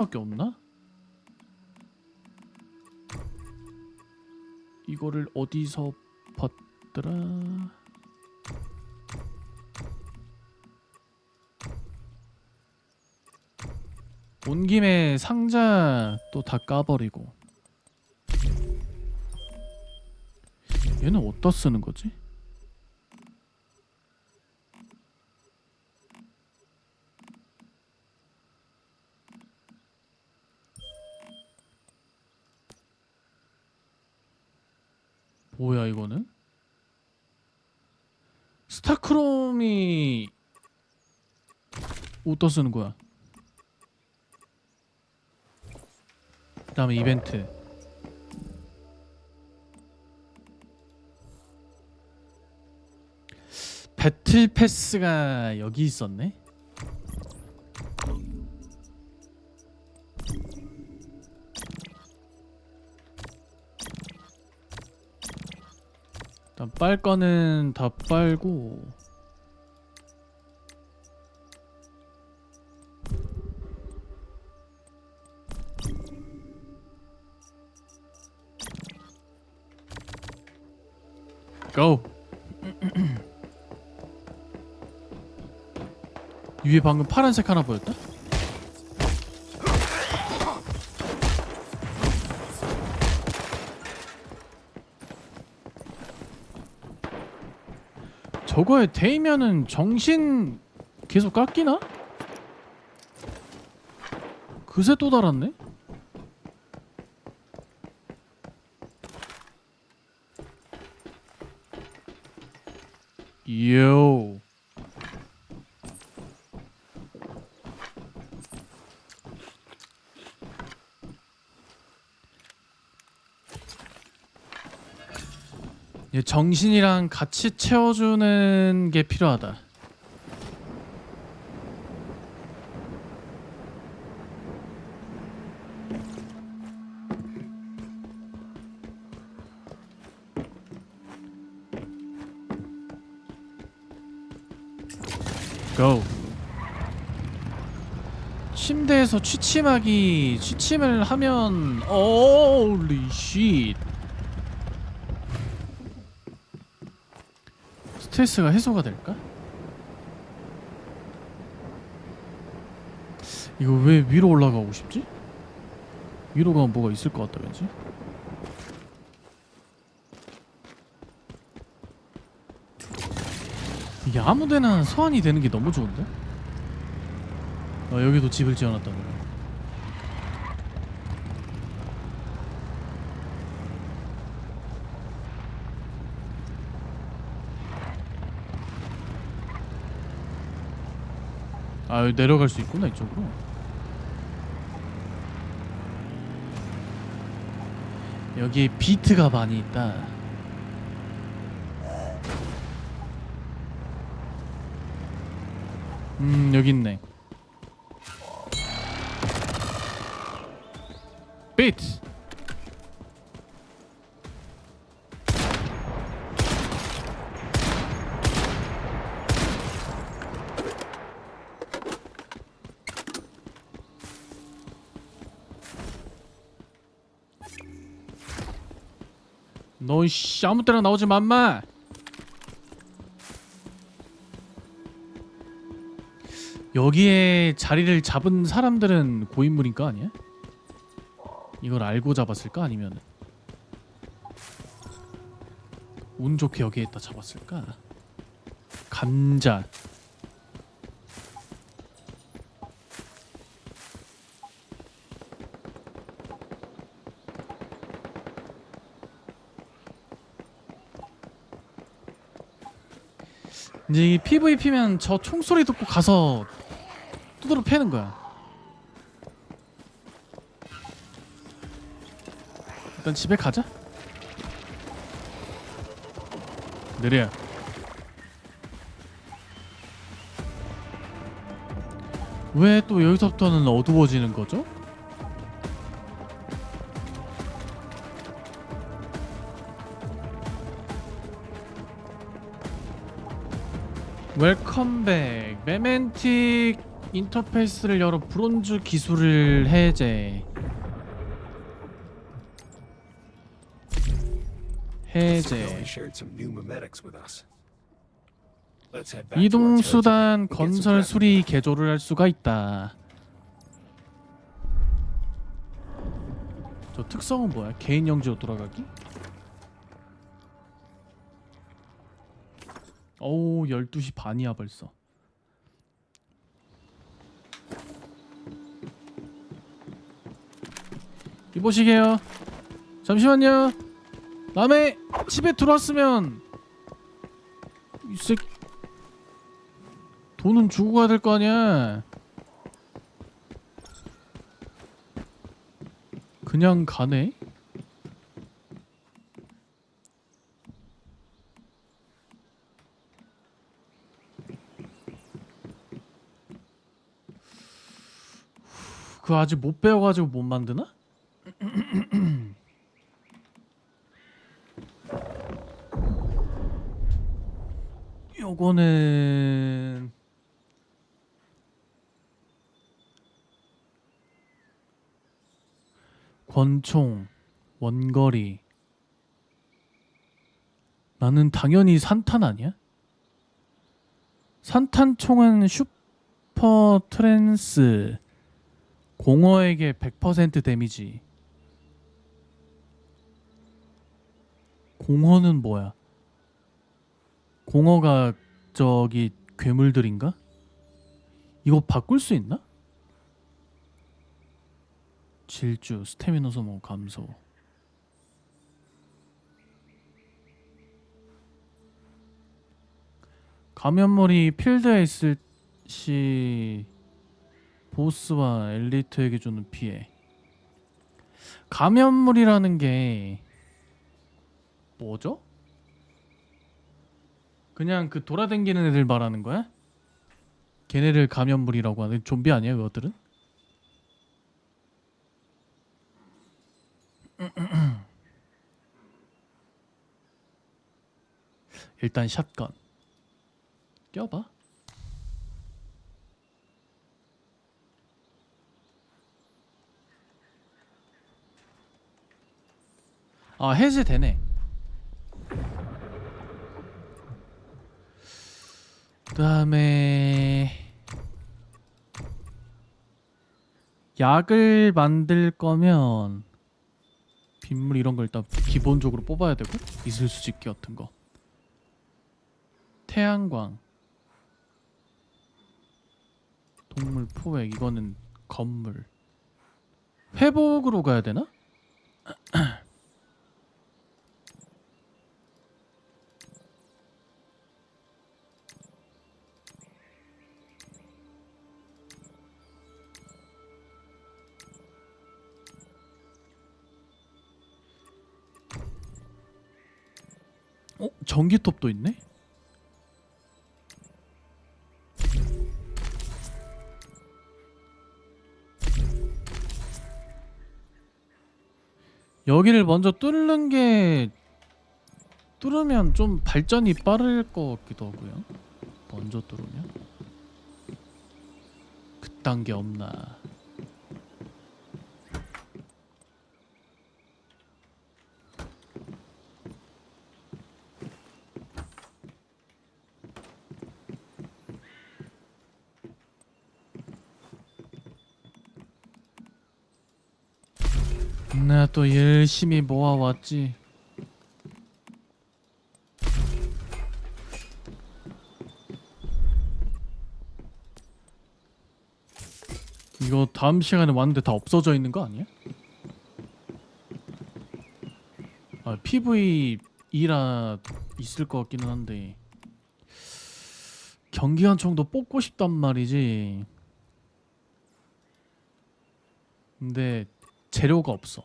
밖에 없나? 이거를 어디서 봤더라? 온 김에 상자 또 다 까버리고 얘는 어디다 쓰는 거지? 뭐야 이거는? 스타크롬이 어디다 쓰는 거야? 그 다음에 이벤트 배틀 패스가 여기 있었네? 빨 거는 다 빨고 고! 위에 방금 파란색 하나 보였다? 저거에 데이면은 정신 계속 깎이나? 그새 또 달았네? 요. 얘 정신이랑 같이 채워주는 게 필요하다. 고. 침대에서 취침하기 취침을 하면 어리 쉿 스트레스가 해소가 될까? 이거 왜 위로 올라가고 싶지? 위로 가면 뭐가 있을 것 같다 왠지 이게 아무데나 소환이 되는 게 너무 좋은데? 어, 여기도 집을 지어놨다 그래 아 여기 내려갈 수 있구나 이쪽으로. 여기에 비트가 많이 있다. 음 여기 있네. 비트 너씨 아무 때나 나오지 마 마. 여기에 자리를 잡은 사람들은 고인물인가 아니야? 이걸 알고 잡았을까 아니면 운 좋게 여기에다 잡았을까? 감자 이제 이 PVP면 저 총소리 듣고 가서 두드러 패는 거야. 일단 집에 가자. 느려. 왜 또 여기서부터는 어두워지는 거죠? 웰컴백 메멘틱 인터페이스를 열어 브론즈 기술을 해제. 해제. They shared some new memetics with us. Let's head back to our 이동 territory 수단 and get some 건설. 수리 개조를 할 수가 있다. 저 특성은 뭐야? 개인 영지로 돌아가기? 어우 12시 반이야 벌써. 이보시게요. 잠시만요. 남의 집에 들어왔으면 이 새끼 돈은 주고 가야 될 거 아니야. 그냥 가네? 그거 아직 못 배워가지고 못 만드나? 요거는 권총 원거리 나는 당연히 산탄 아니야? 산탄총은 슈퍼 트랜스 공허에게 100% 데미지 공허는 뭐야? 공허가 저기 괴물들인가? 이거 바꿀 수 있나? 질주, 스태미너 소모 감소. 감염물이 필드에 있을 시 보스와 엘리트에게 주는 피해. 감염물이라는 게 뭐죠? 그냥 그 돌아다니는 애들 말하는 거야? 걔네를 감염물이라고 하는 좀비 아니야 그것들은? 일단 샷건 껴봐 아 해제되네. 그 다음에 약을 만들 거면 빗물 이런 걸 일단 기본적으로 뽑아야 되고 이슬 수집기 같은 거. 태양광. 동물 포획 이거는 건물. 회복으로 가야 되나? 어? 전기톱도 있네? 여기를 먼저 뚫는 게 뚫으면 좀 발전이 빠를 것 같기도 하고요. 먼저 뚫으면 그딴 게 없나? 내가 또 열심히 모아왔지. 이거 다음 시간에 왔는데 다 없어져 있는 거 아니야? 아, PVE라 있을 것 같기는 한데 경기관총도 뽑고 싶단 말이지. 근데 재료가 없어.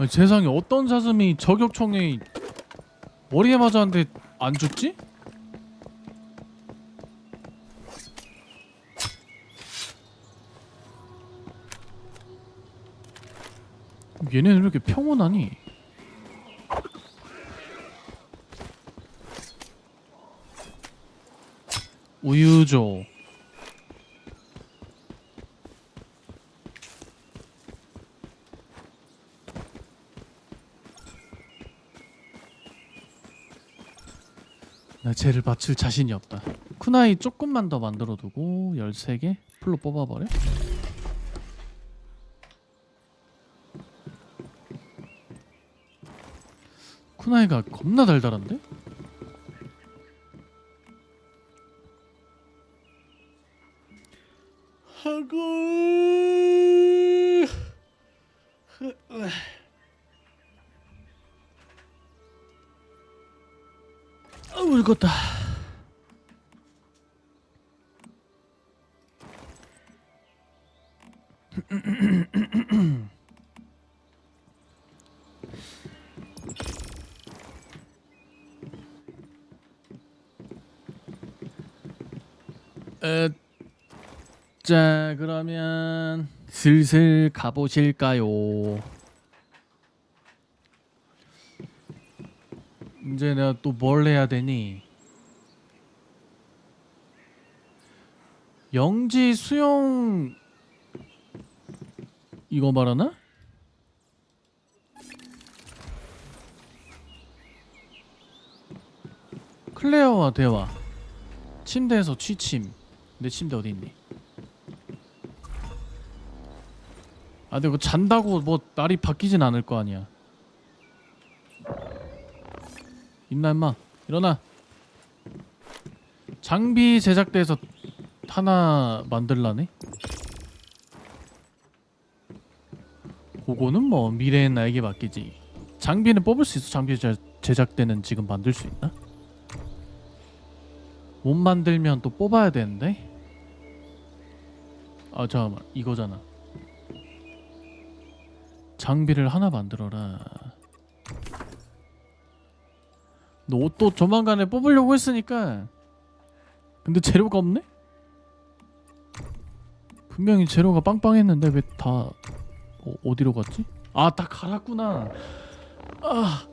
아니, 세상에 어떤 사슴이 저격총에 머리에 맞았는데 안 죽지? 얘네는 왜 이렇게 평온하니? 우유죠. 나 쟤를 맞출 자신이 없다. 쿠나이 조금만 더 만들어두고 13개 풀로 뽑아버려. 쿠나이가 겁나 달달한데? 에, 자 그러면 슬슬 가보실까요? 이제 내가 또 뭘 해야 되니? 영지 수영 이거 말하나? 클레어와 대화 침대에서 취침 내 침대 어디 있니? 아 근데 이거 잔다고 뭐 날이 바뀌진 않을 거 아니야 있나 임마 일어나. 장비 제작대에서 하나 만들라네? 그거는 뭐 미래엔 나에게 맡기지. 장비는 뽑을 수 있어. 장비 제- 제작대는 지금 만들 수 있나? 못 만들면 또 뽑아야 되는데? 아 잠깐만. 이거잖아. 장비를 하나 만들어라 너 옷도 조만간에 뽑으려고 했으니까 근데 재료가 없네? 분명히 재료가 빵빵했는데 왜 다 어, 어디로 갔지? 아 다 갈았구나 아,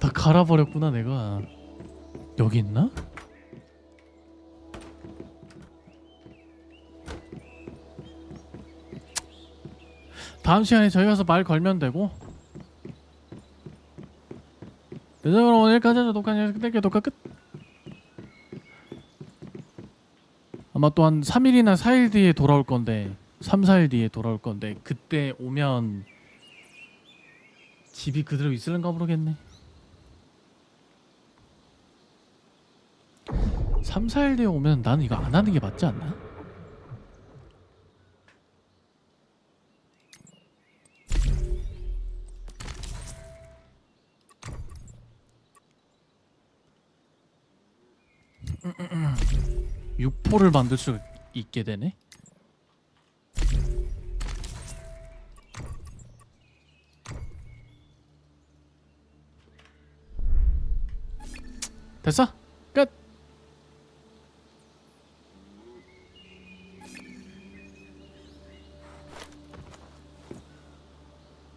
다 갈아버렸구나 내가 여기 있나? 다음 시간에 저희 가서 말 걸면 되고 네, 그럼 오늘까지 하죠. 녹화 끝낼게요. 녹화 끝. 아마 또 한 3일이나 4일 뒤에 돌아올 건데 3, 4일 뒤에 돌아올 건데 그때 오면 집이 그대로 있을런가 모르겠네. 3, 4일 뒤에 오면 나는 이거 안 하는 게 맞지 않나? 육포를 만들 수 있게 되네. 됐어?